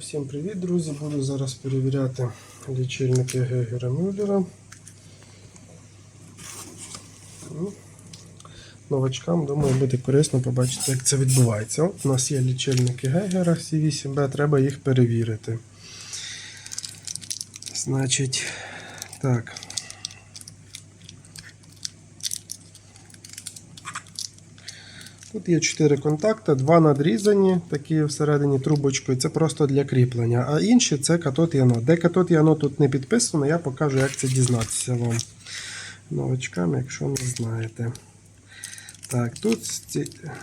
Всім привіт, друзі! Буду зараз перевіряти лічильники Гегера Мюллера. Ну, Новачкам, думаю, буде корисно побачити, як це відбувається. От у нас є лічильники Гегера C8B, треба їх перевірити. Значить, так. Тут є 4 контакти, два надрізані, такі всередині трубочкою. Це просто для кріплення. А інші це катод і анод. Де катод і анод тут не підписано, я покажу, як це дізнатися вам. Новачкам, якщо не знаєте. Так, тут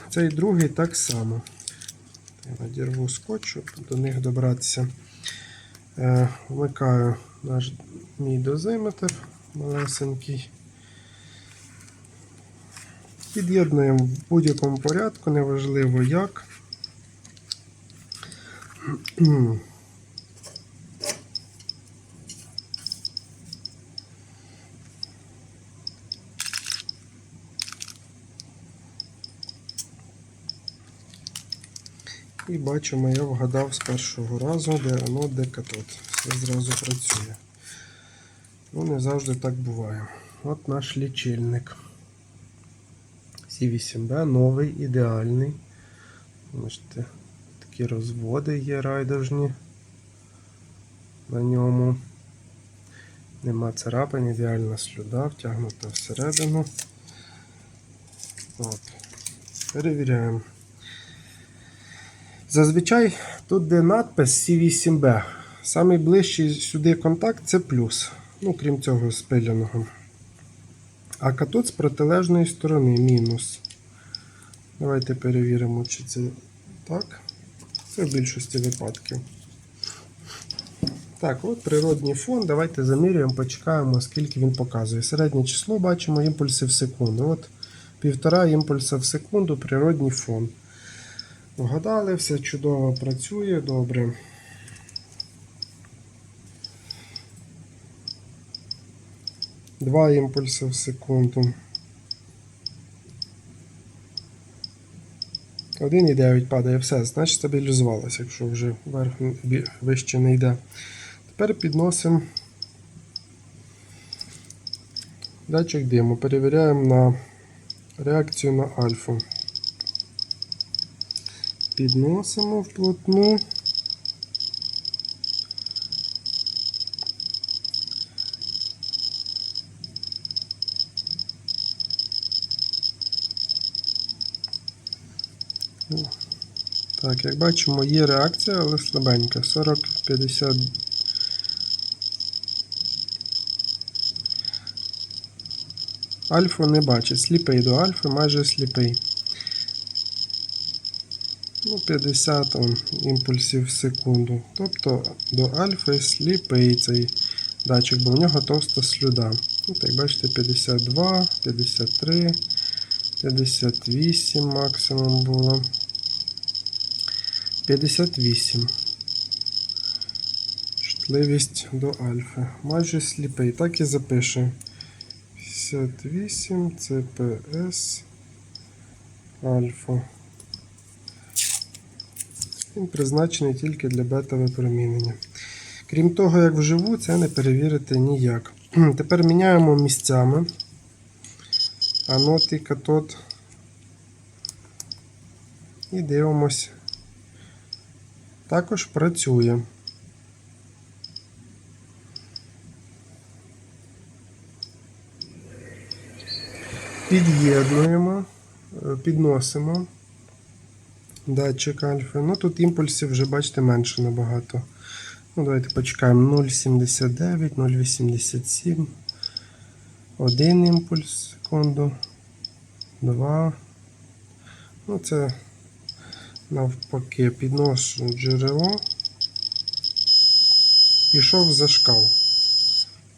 цей другий так само. Я надірву скотч, щоб до них добратися. Е, вмикаю наш мій дозиметр малесенький. Під'єднуємо в будь-якому порядку, неважливо як. І бачимо, я вгадав з першого разу, де воно, де катод. Все зразу працює. Ну, не завжди так буває. От наш лічильник. C8B новий, ідеальний. Бачите, такі розводи є райдужні на ньому. Нема царапин, ідеальна слюда, втягнута всередину. Так. Перевіряємо. Зазвичай тут де надпис C8B. Самий ближчий сюди контакт це плюс. Ну, крім цього спиляного. А катод з протилежної сторони мінус. Давайте перевіримо, чи це так. Це в більшості випадків. Так, от природній фон. Давайте замірюємо, почекаємо, скільки він показує. Середнє число бачимо імпульси в секунду. От півтора імпульса в секунду природній фон. Вгадали, все чудово працює, добре. Два імпульси в секунду. 1,9 падає, все, значить стабілізувалося, якщо вже вверх вище не йде. Тепер підносимо датчик диму, перевіряємо на реакцію на альфу. Підносимо вплотну. Так, як бачимо, є реакція, але слабенька. 40-50. Альфу не бачить. Сліпий до альфи, майже сліпий. Ну, 50 он, імпульсів в секунду. Тобто до альфи сліпий цей датчик, бо в нього товста слюда. Ну, так, бачите, 52, 53, 58 максимум було. 58. Чутливість до альфи. Майже сліпий. Так і запише. 58 CPS альфа. Він призначений тільки для бета-випромінення. Крім того, як вживу, це не перевірити ніяк. Тепер міняємо місцями. Анод і катод. І дивимось. Також працює. Під'єднуємо, е, підносимо датчик альфа. Ну тут імпульсів вже, бачите, менше набагато. Ну, Давайте почекаємо 0,79, 0,87. Один імпульс секунду. Два. Ну, це навпаки підношу джерело. Пішов за шкал.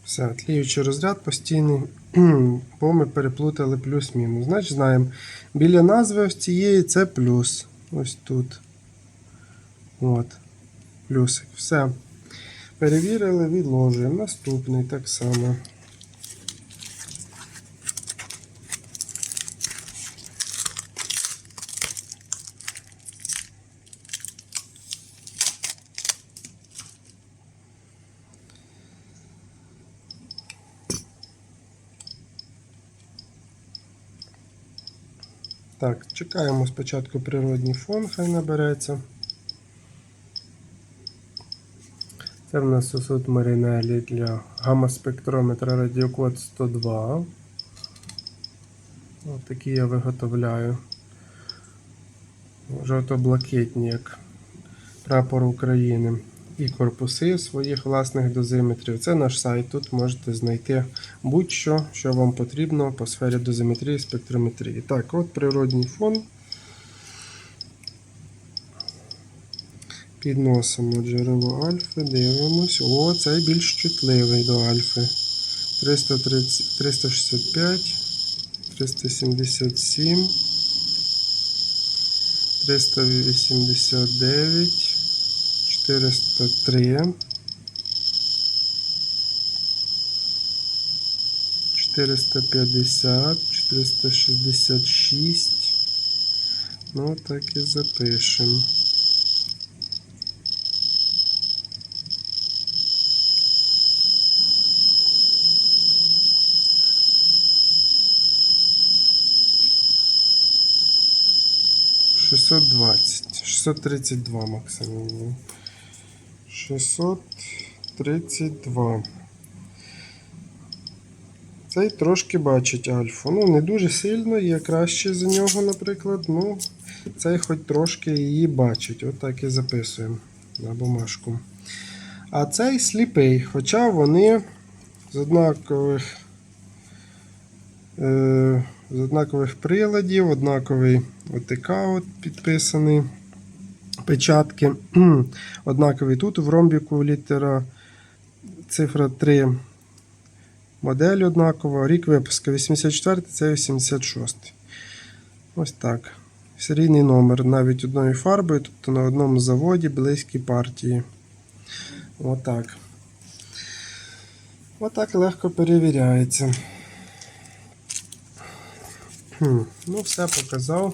Все, тліючий розряд постійний, бо ми переплутали плюс-мінус. Значить, знаємо, біля назви ось цієї це плюс. Ось тут. От. Плюсик. Все. Перевірили, відложуємо. Наступний так само. Так, чекаємо спочатку природній фон, хай набереться. Це в нас сосуд Марінелі для гамма-спектрометра радіокод 102. Ось такі я виготовляю. Жовто-блакитні, як прапор України. І корпуси своїх власних дозиметрів. Це наш сайт. Тут можете знайти будь-що, що вам потрібно по сфері дозиметрії і спектрометрії. Так, от природній фон. Підносимо джерело альфи, дивимось. О, цей більш чутливий до альфи. 330, 365, 377, 389, 403, 450, 466. Ну, так і запишемо. Шестьсот двадцять. Шестьсот тридцать два максимум. Шестьсот тридцять два. Цей трошки бачить альфу. Ну, не дуже сильно, є краще за нього, наприклад. Ну, цей хоч трошки її бачить. Отак і записуємо на бумажку. А цей сліпий, хоча вони з однакових. Е, з однакових приладів, однаковий ОТК от підписаний. Печатки. Однаковий тут в ромбіку літера цифра 3. Модель однакова. Рік випуску 84, це 86. Ось так. Серійний номер навіть одною фарбою, тобто на одному заводі близькі партії. Отак. Отак легко перевіряється. Ну, все показав.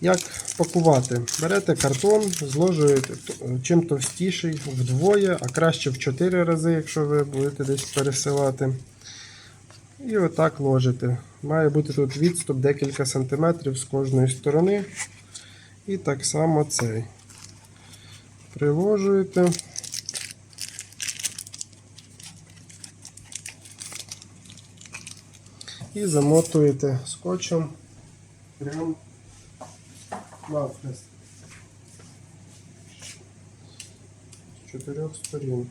Як пакувати? Берете картон, зложуєте чим товстіший вдвоє, а краще в 4 рази, якщо ви будете десь пересилати. І отак ложите. Має бути тут відступ декілька сантиметрів з кожної сторони. І так само цей. Приложуєте. І замотуєте скотчем прямо навхрест. З чотирьох сторін.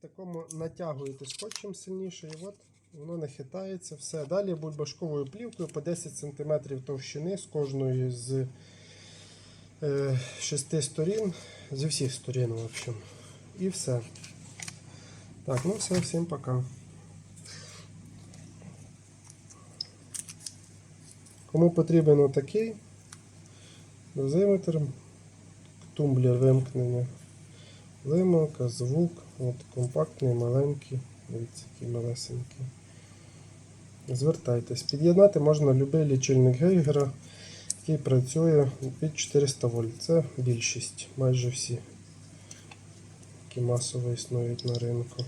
Такому натягуєте скотчем сильніше, і от воно не хитається. Все. Далі бульбашковою плівкою по 10 см товщини з кожної з е, шести сторін, зі всіх сторін, в общем. І все. Так, ну все, всім пока. Кому потрібен отакий дозиметр, тумблер вимкнення. Вимилка, звук, от компактний, маленький, дивіться, який малесенький. Звертайтесь. Під'єднати можна будь-який лічильник Гейгера, який працює від 400 вольт. Це більшість, майже всі, які масово існують на ринку.